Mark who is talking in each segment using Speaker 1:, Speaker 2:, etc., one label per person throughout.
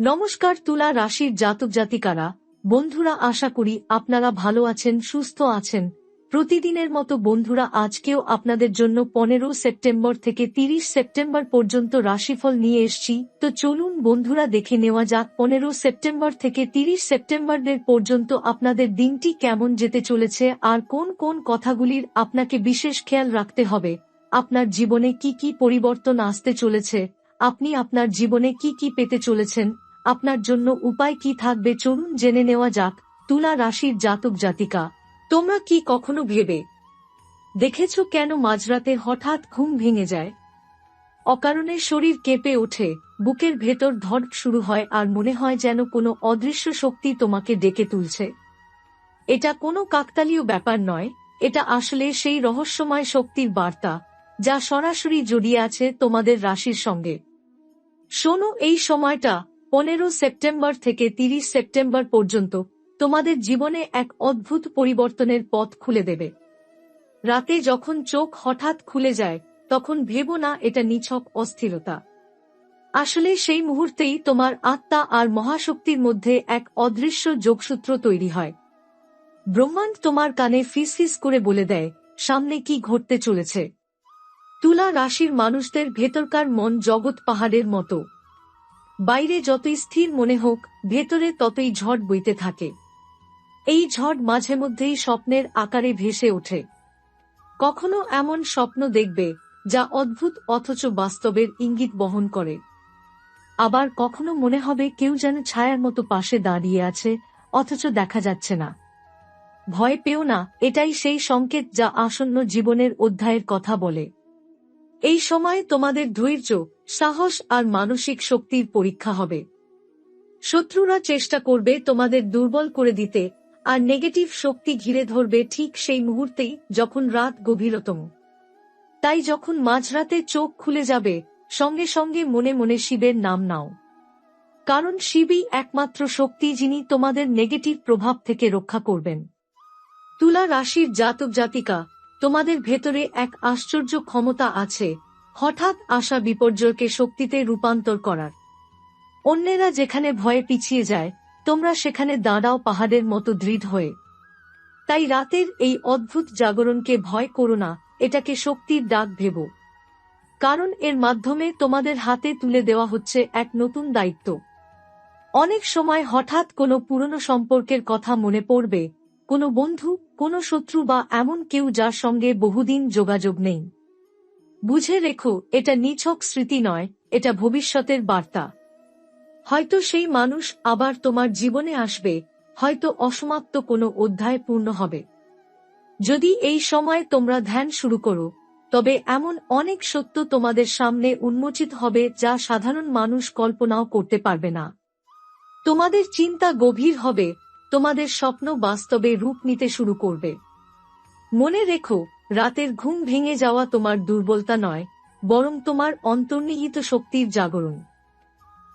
Speaker 1: নমস্কার তুলা রাশির জাতক জাতিকারা, বন্ধুরা আশা করি আপনারা ভালো আছেন, সুস্থ আছেন। প্রতিদিনের মতো বন্ধুরা, আজকেও আপনাদের জন্য পনেরো সেপ্টেম্বর থেকে তিরিশ সেপ্টেম্বর পর্যন্ত রাশিফল নিয়ে এসছি। তো চলুন বন্ধুরা, দেখে নেওয়া যাক পনেরো সেপ্টেম্বর থেকে তিরিশ সেপ্টেম্বরের পর্যন্ত আপনাদের দিনটি কেমন যেতে চলেছে আর কোন কোন কথাগুলির আপনাকে বিশেষ খেয়াল রাখতে হবে। আপনার জীবনে কি কি পরিবর্তন আসতে চলেছে? আপনি আপনার জীবনে কি কি পেতে চলেছেন? আপনার জন্য উপায় কি থাকবে চলুন জেনে নেওয়া যাক। তুলা রাশির জাতক জাতিকা, তোমরা কি কখনো ভেবে দেখেছ কেন মাঝরাতে হঠাৎ ঘুম ভেঙে যায়? অকারণে শরীর কেঁপে ওঠে, বুকের ভেতর ধড় শুরু হয় আর মনে হয় যেন কোনো অদৃশ্য শক্তি তোমাকে ডেকে তুলছে। এটা কোনো কাকতালীয় ব্যাপার নয়, এটা আসলে সেই রহস্যময় শক্তির বার্তা, যা সরাসরি জড়িয়ে আছে তোমাদের রাশির সঙ্গে। শোনো, এই সময়টা পনেরো সেপ্টেম্বর থেকে তিরিশ সেপ্টেম্বর পর্যন্ত, তোমাদের জীবনে এক অদ্ভুত পরিবর্তনের পথ খুলে দেবে। রাতে যখন চোখ হঠাৎ খুলে যায়, তখন ভেবো না এটা নিছক অস্থিরতা। আসলে সেই মুহূর্তেই তোমার আত্মা আর মহাশক্তির মধ্যে এক অদৃশ্য যোগসূত্র তৈরি হয়। ব্রহ্মাণ্ড তোমার কানে ফিস ফিস করে বলে দেয়, সামনে কি ঘটতে চলেছে? তুলা রাশির মানুষদের ভেতরকার মন জগৎ পাহাড়ের মতো। বাইরে যতই স্থির মনে হোক, ভেতরে ততই ঝড় বইতে থাকে। এই ঝড় মাঝে মধ্যেই স্বপ্নের আকারে ভেসে ওঠে। কখনো এমন স্বপ্ন দেখবে, যা অদ্ভুত অথচ বাস্তবের ইঙ্গিত বহন করে। আবার কখনো মনে হবে কেউ যেন ছায়ার মতো পাশে দাঁড়িয়ে আছে, অথচ দেখা যাচ্ছে না। ভয় পেও না, এটাই সেই সংকেত যা আসন্ন জীবনের অধ্যায়ের কথা বলে। এই সময় তোমাদের ধৈর্য, সাহস আর মানসিক শক্তির পরীক্ষা হবে। শত্রুরা চেষ্টা করবে তোমাদের দুর্বল করে দিতে, আর নেগেটিভ শক্তি ঘিরে ধরবে ঠিক সেই মুহূর্তেই যখন রাত গভীরতম। তাই যখন মাঝরাতে চোখ খুলে যাবে, সঙ্গে সঙ্গে মনে মনে শিবের নাম নাও। কারণ শিবই একমাত্র শক্তি যিনি তোমাদের নেগেটিভ প্রভাব থেকে রক্ষা করবেন। তুলা রাশির জাতক জাতিকা তোমাদের ভেতরে এক আশ্চর্য ক্ষমতা আছে, হঠাৎ আসা বিপর্যয়কে শক্তিতে রূপান্তর করার। অন্যেরা যেখানে ভয়ে পিছিয়ে যায়, তোমরা সেখানে দাঁড়াও পাহাড়ের মতো দৃঢ় হয়ে। তাই রাতের এই অদ্ভুত জাগরণকে ভয় করো না, এটাকে শক্তির ডাক ভেব। কারণ এর মাধ্যমে তোমাদের হাতে তুলে দেওয়া হচ্ছে এক নতুন দায়িত্ব। অনেক সময় হঠাৎ কোনো পুরনো সম্পর্কের কথা মনে পড়বে, কোনো বন্ধু কোনো শত্রু বা এমন কেউ যার সঙ্গে বহুদিন যোগাযোগ নেই। বুঝে রেখো, এটা নিছক স্মৃতি নয়, এটা ভবিষ্যতের বার্তা। হয়তো সেই মানুষ আবার তোমার জীবনে আসবে, হয়তো অসমাপ্ত কোনো অধ্যায় পূর্ণ হবে। যদি এই সময় তোমরা ধ্যান শুরু করো, তবে এমন অনেক সত্য তোমাদের সামনে উন্মোচিত হবে যা সাধারণ মানুষ কল্পনাও করতে পারবে না। তোমাদের চিন্তা গভীর হবে তোমাদের স্বপ্ন বাস্তবে রূপ নিতে শুরু করবে। মনে রেখো, রাতের ঘুম ভেঙে যাওয়া তোমার দুর্বলতা নয়, বরং তোমার অন্তর্নিহিত শক্তির জাগরণ।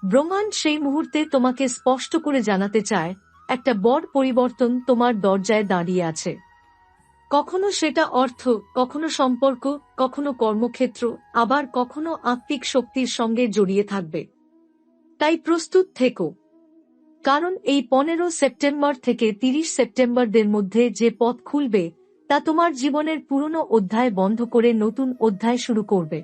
Speaker 1: ব্রহ্মাণ্ড সেই মুহূর্তে তোমাকে স্পষ্ট করে জানাতে চায়, একটা বড় পরিবর্তন তোমার দরজায় দাঁড়িয়ে আছে। কখনো সেটা অর্থ, কখনো সম্পর্ক, কখনো কর্মক্ষেত্র, আবার কখনো আত্মিক শক্তির সঙ্গে জড়িয়ে থাকবে। তাই প্রস্তুত থেকো। কারণ এই পনেরো সেপ্টেম্বর থেকে তিরিশ সেপ্টেম্বরদের মধ্যে যে পথ খুলবে, তা তোমার জীবনের পুরনো অধ্যায় বন্ধ করে নতুন অধ্যায় শুরু করবে।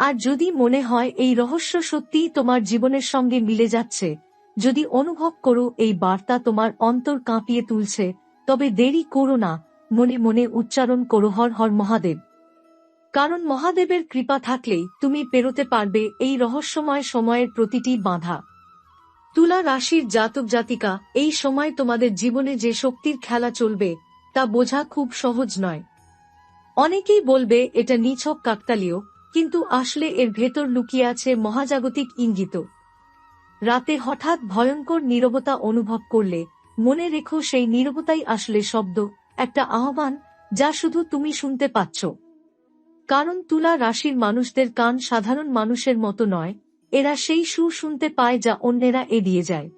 Speaker 1: আর যদি মনে হয় এই রহস্য সত্যিই তোমার জীবনের সঙ্গে মিলে যাচ্ছে, যদি অনুভব করো এই বার্তা তোমার অন্তর কাঁপিয়ে তুলছে, তবে দেরি করো না, মনে মনে উচ্চারণ করো হর হর মহাদেব। কারণ মহাদেবের কৃপা থাকলেই তুমি পেরোতে পারবে এই রহস্যময় সময়ের প্রতিটি বাধা। তুলা রাশির জাতক জাতিকা, এই সময় তোমাদের জীবনে যে শক্তির খেলা চলবে, তা বোঝা খুব সহজ নয়। অনেকেই বলবে, এটা নিছক কাকতালীয়, কিন্তু আসলে এর ভেতর লুকিয়ে আছে মহাজাগতিক ইঙ্গিত। রাতে হঠাৎ ভয়ঙ্কর নীরবতা অনুভব করলে, মনে রেখো সেই নীরবতাই আসলে শব্দ, একটা আহ্বান, যা শুধু তুমি শুনতে পাচ্ছ। কারণ তুলা রাশির মানুষদের কান সাধারণ মানুষের মতো নয় এরা সেই সুর শুনতে পায় যা অন্যেরা এড়িয়ে যায়।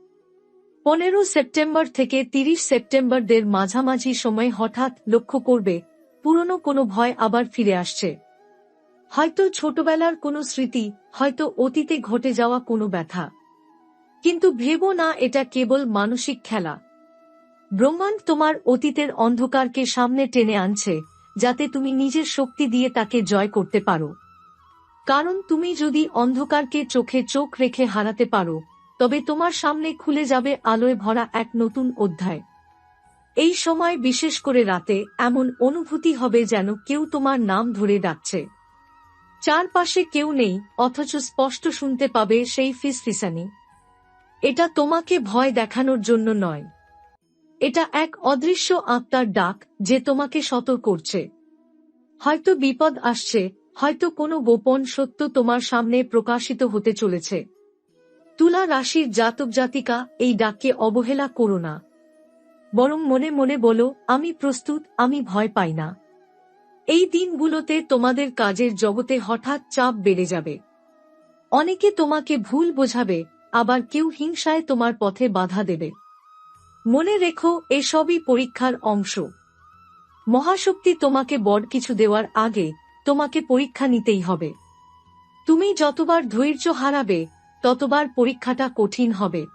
Speaker 1: পনেরো সেপ্টেম্বর থেকে তিরিশ সেপ্টেম্বরদের মাঝামাঝি সময় হঠাৎ লক্ষ্য করবে, পুরনো কোনো ভয় আবার ফিরে আসছে। হয়তো ছোটবেলার কোনো স্মৃতি, হয়তো অতীতে ঘটে যাওয়া কোনো ব্যথা। কিন্তু ভেবো না, এটা কেবল মানসিক খেলা। ব্রহ্মাণ্ড তোমার অতীতের অন্ধকারকে সামনে টেনে আনছে, যাতে তুমি নিজের শক্তি দিয়ে তাকে জয় করতে পারো। কারণ তুমি যদি অন্ধকারকে চোখে চোখ রেখে হারাতে পারো, তবে তোমার সামনে খুলে যাবে আলোয় ভরা এক নতুন অধ্যায়। এই সময় বিশেষ করে রাতে এমন অনুভূতি হবে যেন কেউ তোমার নাম ধরে ডাকছে। চারপাশে কেউ নেই, অথচ স্পষ্ট শুনতে পাবে সেই ফিসফিসানি। এটা তোমাকে ভয় দেখানোর জন্য নয়। এটা এক অদৃশ্য আত্মার ডাক যে তোমাকে সতর্ক করছে। হয়তো বিপদ আসছে হয়তো কোনো গোপন সত্য তোমার সামনে প্রকাশিত হতে চলেছে। তুলা রাশির জাতক জাতিকা, এই ডাককে অবহেলা করো না। বরং মনে মনে বলো, আমি প্রস্তুত, আমি ভয় পাই না। এই দিনগুলোতে তোমাদের কাজের জগতে হঠাৎ চাপ বেড়ে যাবে। অনেকে তোমাকে ভুল বোঝাবে, আবার কেউ হিংসায় তোমার পথে বাধা দেবে। মনে রেখো, এসবই পরীক্ষার অংশ। মহাশক্তি তোমাকে বড় কিছু দেওয়ার আগে তোমাকে পরীক্ষা নিতেই হবে। তুমি যতবার ধৈর্য হারাবে, ততবার পরীক্ষাটা কঠিন হবে।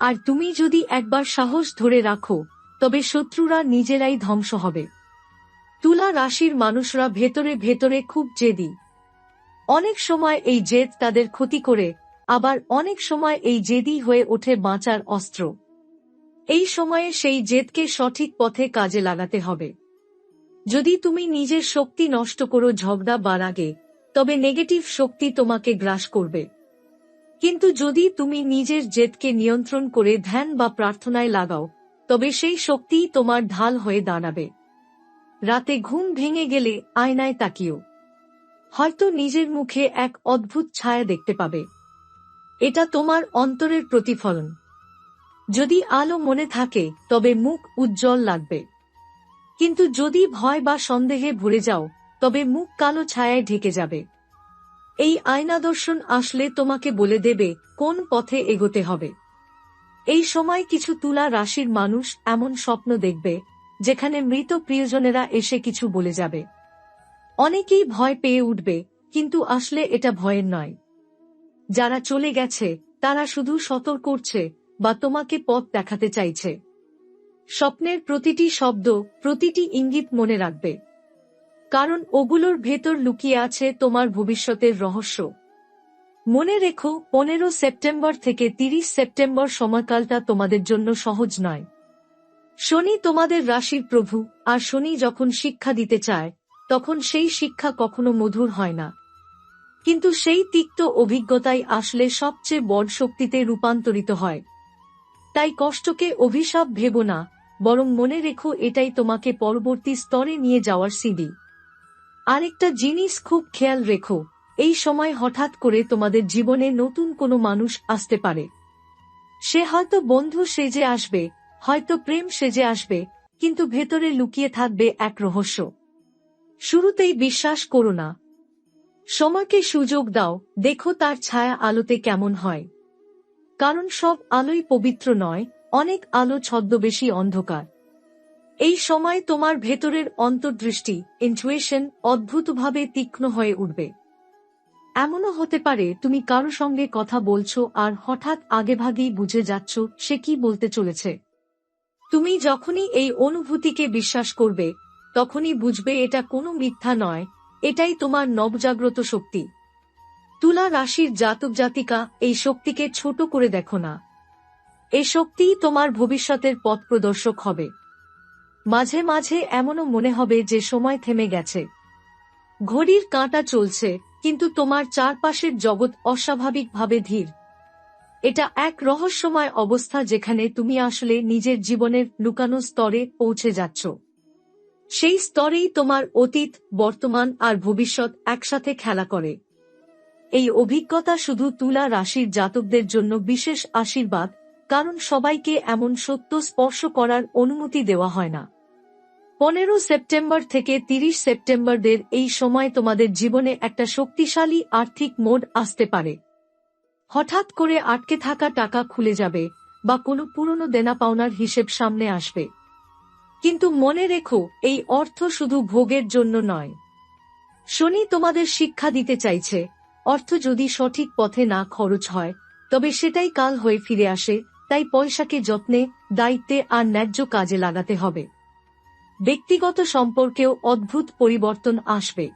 Speaker 1: আর তুমি যদি একবার সাহস ধরে রাখো, তবে শত্রুরা নিজেরাই ধ্বংস হবে। তুলা রাশির মানুষরা ভেতরে ভেতরে খুব জেদি। অনেক সময় এই জেদ তাদের ক্ষতি করে, আবার অনেক সময় এই জেদি হয়ে ওঠে বাঁচার অস্ত্র। এই সময়ে সেই জেদকে সঠিক পথে কাজে লাগাতে হবে। যদি তুমি নিজের শক্তি নষ্ট করো, ঝগড়া বা রাগে তবে নেগেটিভ শক্তি তোমাকে গ্রাস করবে। কিন্তু যদি তুমি নিজের জেদকে নিয়ন্ত্রণ করে ধ্যান বা প্রার্থনায় লাগাও, তবে সেই শক্তিই তোমার ঢাল হয়ে দাঁড়াবে। রাতে ঘুম ভেঙে গেলে আয়নায় তাকিও। হয়তো নিজের মুখে এক অদ্ভুত ছায়া দেখতে পাবে। এটা তোমার অন্তরের প্রতিফলন। যদি আলো মনে থাকে, তবে মুখ উজ্জ্বল লাগবে। কিন্তু যদি ভয় বা সন্দেহে ভরে যাও, তবে মুখ কালো ছায়ায় ঢেকে যাবে। এই আয়না দর্শন আসলে তোমাকে বলে দেবে কোন পথে এগোতে হবে। এই সময় কিছু তুলা রাশির মানুষ এমন স্বপ্ন দেখবে, যেখানে মৃত প্রিয়জনেরা এসে কিছু বলে যাবে। অনেকেই ভয় পেয়ে উঠবে, কিন্তু আসলে এটা ভয়ের নয়। যারা চলে গেছে, তারা শুধু সতর্ক করছে বা তোমাকে পথ দেখাতে চাইছে। স্বপ্নের প্রতিটি শব্দ, প্রতিটি ইঙ্গিত মনে রাখবে। কারণ ওগুলোর ভেতর লুকিয়ে আছে তোমার ভবিষ্যতের রহস্য। মনে রেখো, পনেরো সেপ্টেম্বর থেকে তিরিশ সেপ্টেম্বর সময়কালটা তোমাদের জন্য সহজ নয়। শনি তোমাদের রাশির প্রভু, আর শনি যখন শিক্ষা দিতে চায়, তখন সেই শিক্ষা কখনো মধুর হয় না। কিন্তু সেই তিক্ত অভিজ্ঞতাই আসলে সবচেয়ে বড় শক্তিতে রূপান্তরিত হয়। তাই কষ্টকে অভিশাপ ভেব না বরং মনে রেখো এটাই তোমাকে পরবর্তী স্তরে নিয়ে যাওয়ার সিঁড়ি। আরেকটা জিনিস খুব খেয়াল রেখো, এই সময় হঠাৎ করে তোমাদের জীবনে নতুন কোনো মানুষ আসতে পারে। সে হয়তো বন্ধু সেজে আসবে, হয়তো প্রেম সেজে আসবে, কিন্তু ভেতরে লুকিয়ে থাকবে এক রহস্য। শুরুতেই বিশ্বাস করো না। সময়কে সুযোগ দাও, দেখো তার ছায়া আলোতে কেমন হয়। কারণ সব আলোই পবিত্র নয় অনেক আলো ছদ্মবেশী অন্ধকার। এই সময় তোমার ভেতরের অন্তর্দৃষ্টি ইনচুয়েশন অদ্ভুতভাবে তীক্ষ্ণ হয়ে উঠবে। এমনও হতে পারে তুমি কারও সঙ্গে কথা বলছো আর হঠাৎ আগেভাগেই বুঝে যাচ্ছ সে কি বলতে চলেছে। তুমি যখনই এই অনুভূতিকে বিশ্বাস করবে, তখনই বুঝবে এটা কোনো মিথ্যা নয়, এটাই তোমার নবজাগ্রত শক্তি। তুলা রাশির জাতক জাতিকা এই শক্তিকে ছোট করে দেখো না। এ শক্তিই তোমার ভবিষ্যতের পথ প্রদর্শক হবে। মাঝে মাঝে এমনও মনে হবে যে সময় থেমে গেছে। ঘড়ির কাঁটা চলছে, কিন্তু তোমার চারপাশের জগৎ অস্বাভাবিকভাবে ধীর। এটা এক রহস্যময় অবস্থা যেখানে তুমি আসলে নিজের জীবনের লুকানো স্তরে পৌঁছে যাচ্ছ। সেই স্তরেই তোমার অতীত, বর্তমান আর ভবিষ্যৎ একসাথে খেলা করে। এই অভিজ্ঞতা শুধু তুলা রাশির জাতকদের জন্য বিশেষ আশীর্বাদ কারণ সবাইকে এমন সত্য স্পর্শ করার অনুমতি দেওয়া হয় না। পনেরো সেপ্টেম্বর থেকে তিরিশ সেপ্টেম্বরদের এই সময় তোমাদের জীবনে একটা শক্তিশালী আর্থিক মোড আসতে পারে। হঠাৎ করে আটকে থাকা টাকা খুলে যাবে বা কোনো পুরনো দেনা পাওনার হিসেব সামনে আসবে। কিন্তু মনে রেখো, এই অর্থ শুধু ভোগের জন্য নয়। শনি তোমাদের শিক্ষা দিতে চাইছে। অর্থ যদি সঠিক পথে না খরচ হয়, তবে সেটাই কাল হয়ে ফিরে আসে তাই পয়সাকে যত্নে, দায়িত্বে আর ন্যায্য কাজে লাগাতে হবে। ব্যক্তিগত সম্পর্কেও অদ্ভুত পরিবর্তন আসবে।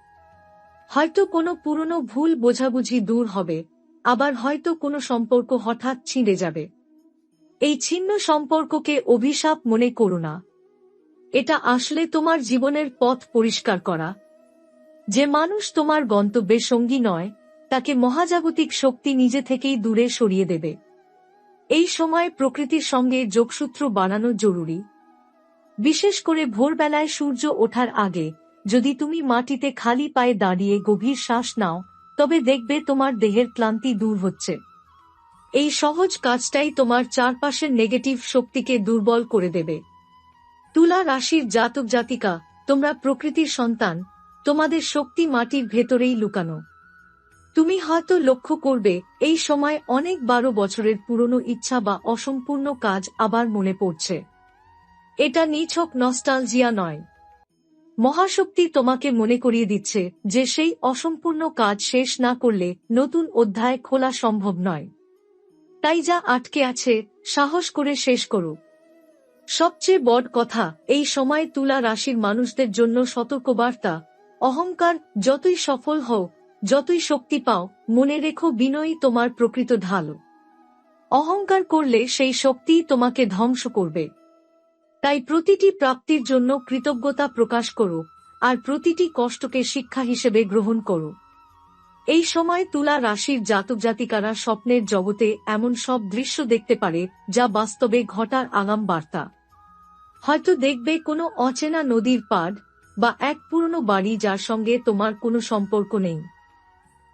Speaker 1: হয়তো কোনো পুরনো ভুল বোঝাবুঝি দূর হবে, আবার হয়তো কোনো সম্পর্ক হঠাৎ ছিঁড়ে যাবে। এই ছিন্ন সম্পর্ককে অভিশাপ মনে করো না। এটা আসলে তোমার জীবনের পথ পরিষ্কার করা। যে মানুষ তোমার গন্তব্যের সঙ্গী নয়, তাকে মহাজাগতিক শক্তি নিজে থেকেই দূরে সরিয়ে দেবে। এই সময় প্রকৃতির সঙ্গে যোগসূত্র বানানো জরুরি। বিশেষ করে ভোরবেলায় সূর্য ওঠার আগে, যদি তুমি মাটিতে খালি পায়ে দাঁড়িয়ে গভীর শ্বাস নাও, তবে দেখবে তোমার দেহের ক্লান্তি দূর হচ্ছে। এই সহজ কাজটাই তোমার চারপাশের নেগেটিভ শক্তিকে দুর্বল করে দেবে। তুলা রাশির জাতক জাতিকা তোমরা প্রকৃতির সন্তান, তোমাদের শক্তি মাটির ভেতরেই লুকানো। তুমি হয়তো লক্ষ্য করবে, এই সময় অনেক বারো বছরের পুরনো ইচ্ছা বা অসম্পূর্ণ কাজ আবার মনে পড়ছে। এটা নিছক নস্টালজিয়া নয়। মহাশক্তি তোমাকে মনে করিয়ে দিচ্ছে যে সেই অসম্পূর্ণ কাজ শেষ না করলে নতুন অধ্যায় খোলা সম্ভব নয়। তাই যা আটকে আছে, সাহস করে শেষ করো। সবচেয়ে বড় কথা, এই সময় তুলা রাশির মানুষদের জন্য সতর্কবার্তা, অহংকার যতই সফল হও যতই শক্তি পাও, মনে রেখো বিনয়ী তোমার প্রকৃত ঢাল। অহংকার করলে সেই শক্তি তোমাকে ধ্বংস করবে। তাই প্রতিটি প্রাপ্তির জন্য কৃতজ্ঞতা প্রকাশ করো, আর প্রতিটি কষ্টকে শিক্ষা হিসেবে গ্রহণ করো। এই সময় তুলা রাশির জাতক জাতিকারা স্বপ্নের জগতে এমন সব দৃশ্য দেখতে পারে, যা বাস্তবে ঘটার আগাম বার্তা। হয়তো দেখবে কোনো অচেনা নদীর পাড়, বা এক পুরনো বাড়ি যার সঙ্গে তোমার কোনো সম্পর্ক নেই।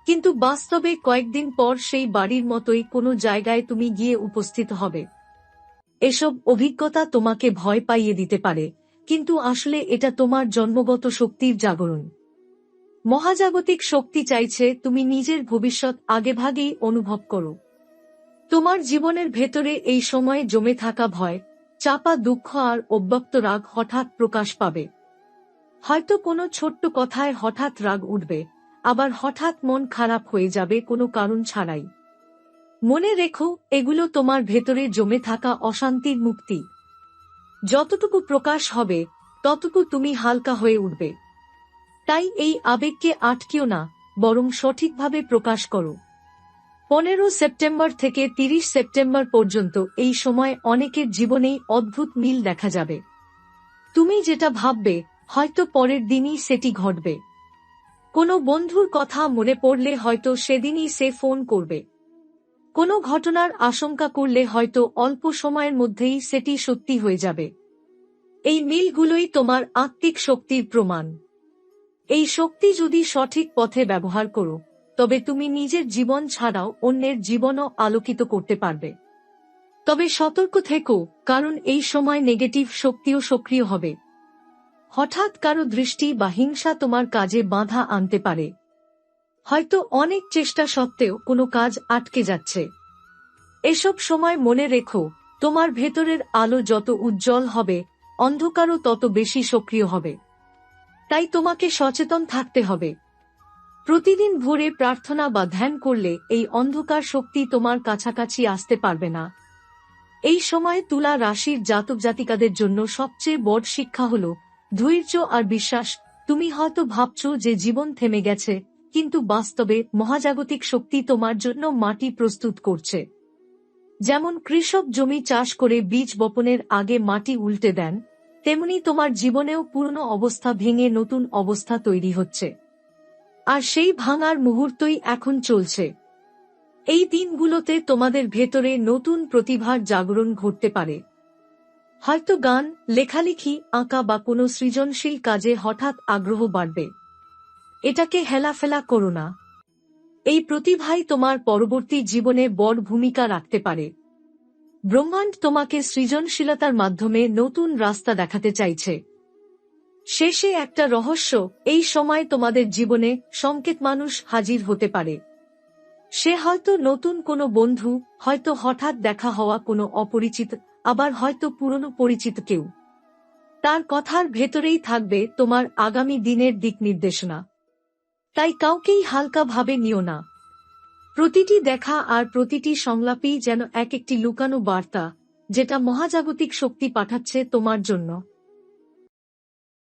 Speaker 1: কিন্তু বাস্তবে কয়েকদিন পর সেই বাড়ির মতোই কোনো জায়গায় তুমি গিয়ে উপস্থিত হবে। এসব অভিজ্ঞতা তোমাকে ভয় পাইয়ে দিতে পারে, কিন্তু আসলে এটা তোমার জন্মগত শক্তির জাগরণ। মহাজাগতিক শক্তি চাইছে তুমি নিজের ভবিষ্যৎ আগেভাগেই অনুভব করো। তোমার জীবনের ভেতরে এই সময়ে জমে থাকা ভয়, চাপা দুঃখ আর অব্যক্ত রাগ হঠাৎ প্রকাশ পাবে। হয়তো কোনো ছোট্ট কথায় হঠাৎ রাগ উঠবে। আবার হঠাৎ মন খারাপ হয়ে যাবে কোনো কারণ ছাড়াই। মনে রেখো, এগুলো তোমার ভেতরে জমে থাকা অশান্তির মুক্তি। যতটুকু প্রকাশ হবে, ততটুকু তুমি হালকা হয়ে উঠবে। তাই এই আবেগকে আটকেও না, বরং সঠিকভাবে প্রকাশ করো। পনেরো সেপ্টেম্বর থেকে তিরিশ সেপ্টেম্বর পর্যন্ত এই সময় অনেকের জীবনেই অদ্ভুত মিল দেখা যাবে। তুমি যেটা ভাববে, হয়তো পরের দিনই সেটি ঘটবে। কোনো বন্ধুর কথা মনে পড়লে হয়তো সেদিনই সে ফোন করবে। কোনো ঘটনার আশঙ্কা করলে হয়তো অল্প সময়ের মধ্যেই সেটি সত্যি হয়ে যাবে। এই মিলগুলোই তোমার আত্মিক শক্তির প্রমাণ। এই শক্তি যদি সঠিক পথে ব্যবহার করো, তবে তুমি নিজের জীবন ছাড়াও অন্যের জীবনও আলোকিত করতে পারবে। তবে সতর্ক থেকো, কারণ এই সময় নেগেটিভ শক্তিও সক্রিয় হবে। হঠাৎ কারও দৃষ্টি বা হিংসা তোমার কাজে বাধা আনতে পারে। হয়তো অনেক চেষ্টা সত্ত্বেও কোনো কাজ আটকে যাচ্ছে। এসব সময় মনে রেখো, তোমার ভেতরের আলো যত উজ্জ্বল হবে, অন্ধকারও তত বেশি সক্রিয় হবে। তাই তোমাকে সচেতন থাকতে হবে। প্রতিদিন ভোরে প্রার্থনা বা ধ্যান করলে এই অন্ধকার শক্তি তোমার কাছাকাছি আসতে পারবে না। এই সময় তুলা রাশির জাতক জাতিকাদের জন্য সবচেয়ে বড় শিক্ষা হল ধৈর্য আর বিশ্বাস, তুমি হয়তো ভাবছ যে জীবন থেমে গেছে, কিন্তু বাস্তবে মহাজাগতিক শক্তি তোমার জন্য মাটি প্রস্তুত করছে। যেমন কৃষক জমি চাষ করে বীজ বপনের আগে মাটি উল্টে দেন, তেমনি তোমার জীবনেও পুরনো অবস্থা ভেঙে নতুন অবস্থা তৈরি হচ্ছে। আর সেই ভাঙার মুহূর্তই এখন চলছে। এই দিনগুলোতে তোমাদের ভেতরে নতুন প্রতিভার জাগরণ ঘটতে পারে। হয়তো গান, লেখালেখি, আঁকা বা কোনো সৃজনশীল কাজে হঠাৎ আগ্রহ বাড়বে। এটাকে হেলাফেলা করো না। এই প্রতিভাই তোমার পরবর্তী জীবনে বড় ভূমিকা রাখতে পারে। ব্রহ্মাণ্ড তোমাকে সৃজনশীলতার মাধ্যমে নতুন রাস্তা দেখাতে চাইছে। শেষে একটা রহস্য, এই সময় তোমাদের জীবনে সংকেত মানুষ হাজির হতে পারে। সে হয়তো নতুন কোনো বন্ধু, হয়তো হঠাৎ দেখা হওয়া কোনো অপরিচিত আবার হয়তো পুরনো পরিচিত কেউ। তার কথার ভেতরেই থাকবে তোমার আগামী দিনের দিক নির্দেশনা। তাই কাউকেই হালকা ভাবে নিও না। প্রতিটি দেখা আর প্রতিটি সংলাপেই যেন এক একটি লুকানো বার্তা, যেটা মহাজাগতিক শক্তি পাঠাচ্ছে তোমার জন্য।